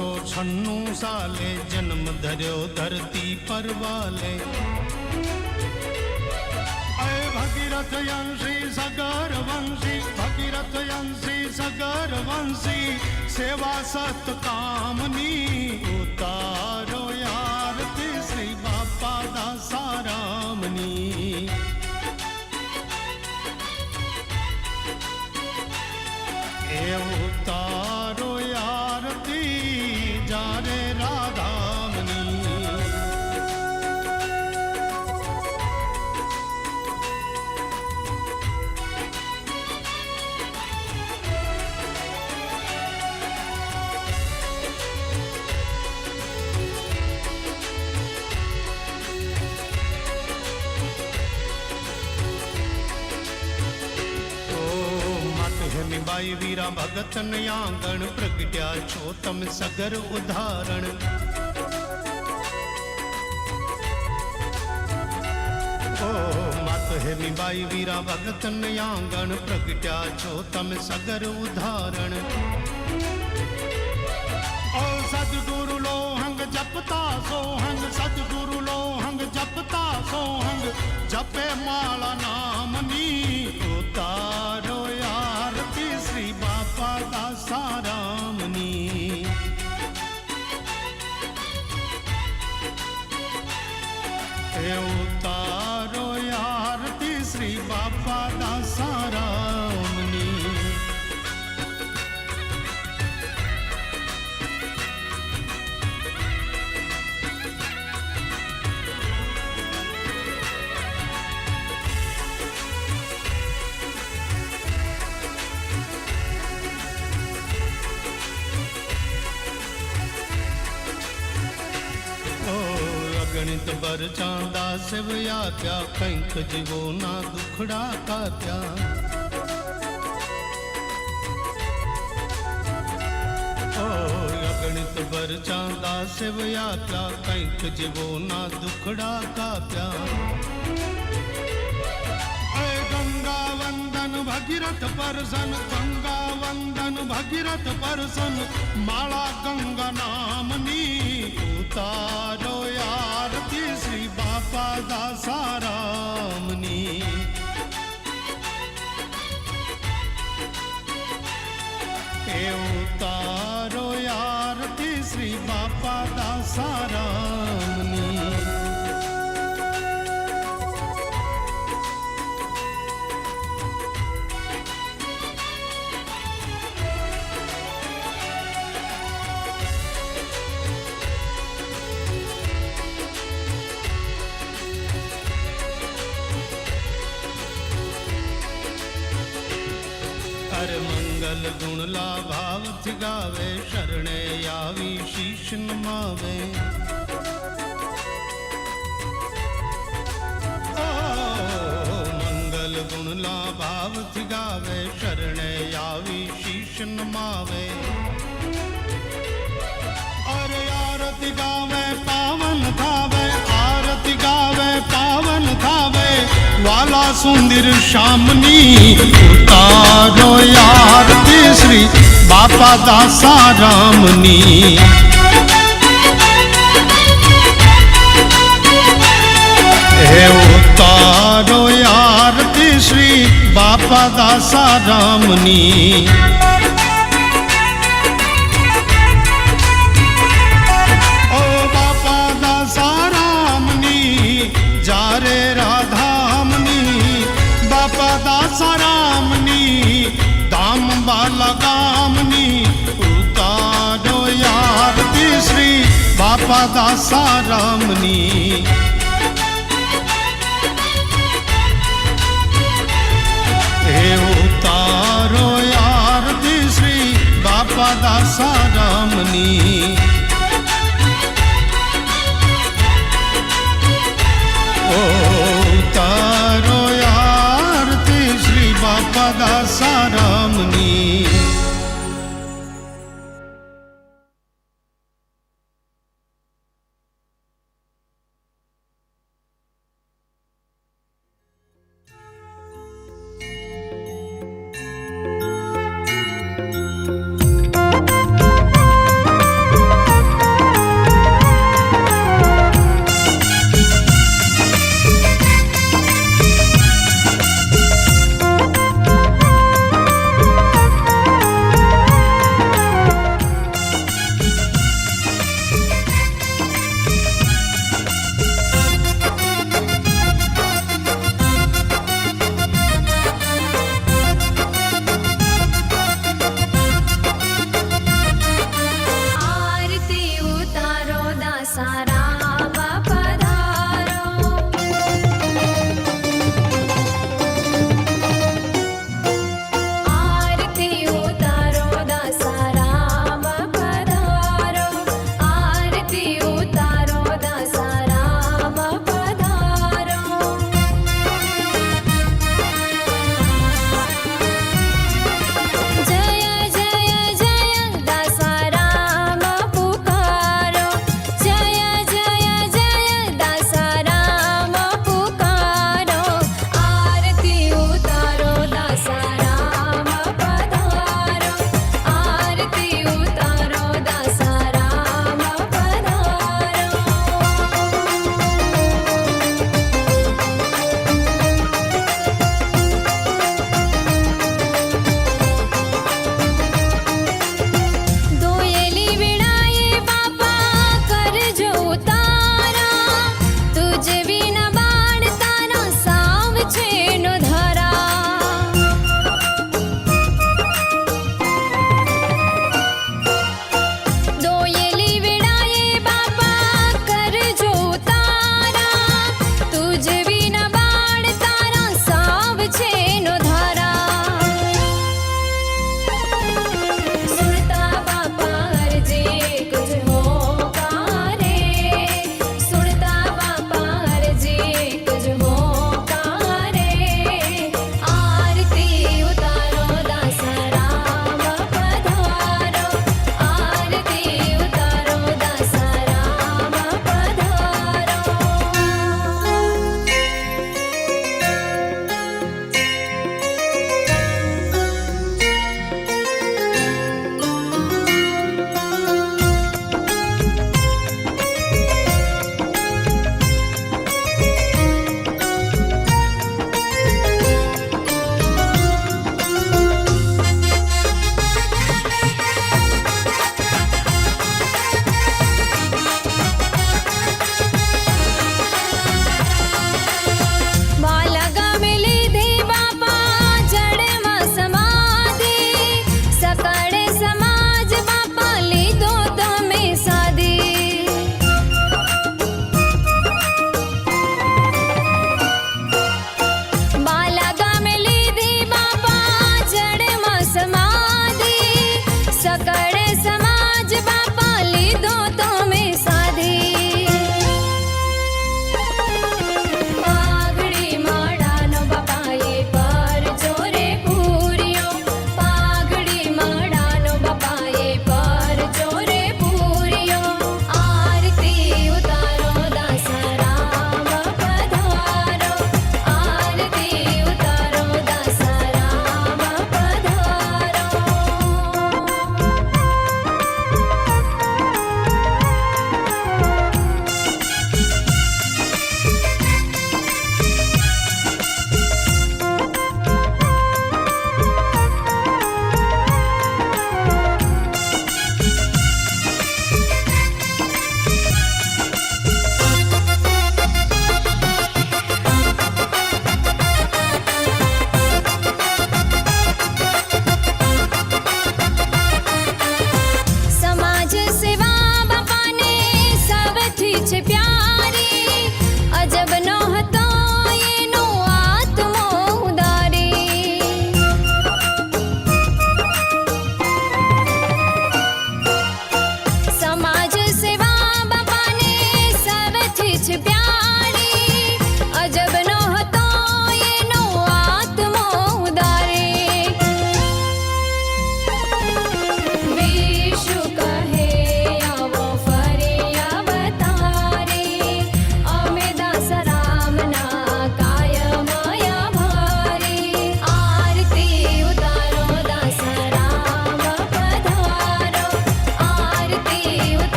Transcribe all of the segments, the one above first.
ચૌદસો છન્નું સાલે, જન્મ ધર્યો ધરતી પરવાલે ભગીરથ યંશી સગર વંશી, ભગીરથ યંશી સગર વંશી, સેવા સત કામની ઉતારો યારતી શ્રી બાપા દાસારામની એ ઉતારો साई वीरा भगत नयांगण प्रगट्या छोतम सगर उदाहरण हेमी बाई वीरा भगत नयांगण प्रगट्या छोतम सगर उदाहरण सतगुरु लोहंग जपता सो सोहंग सतगुरु लोहंग जपता सोहंग जपे माला नाम नी દાસારામની બર ચાંદા સેવયા ત્યાં કંઈક જીવો ના દુખડા કાત્યા ઓ અગણિત બર ચાંદા સેવયા ત્યાં કંઈક જીવો ના દુખડા કાપ્યા ભગીરથ પરસન ગંગા વંદન ભગીરથ પરસન માળા ગંગા નામની ઉતારો આરતી શ્રી બાપા દાસારામની. મંગલ ગુણ લા ભાવથી ગાવે શરણે આવી શીશ નમાવે. ઓ, મંગલ ગુણ લા ભાવથી ગાવે શરણે આવી શીશ નમાવે. અરે આરતી ગાવે પાવન થાવે આરતી ગાવે પાવન થાવે. વાલા સુંદર શામની ઉતારો આરતી શ્રી બાપા દાસારામની હે ઉતારો આરતી શ્રી બાપા દાસારામની ઓ બાપા દાસારામની હે ઉતારો આરતી શ્રી બાપા દાસારામની ઓ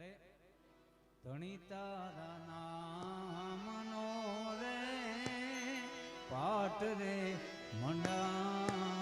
ત્યારે ધણી તારા નામનો રે પાઠ રે મંડા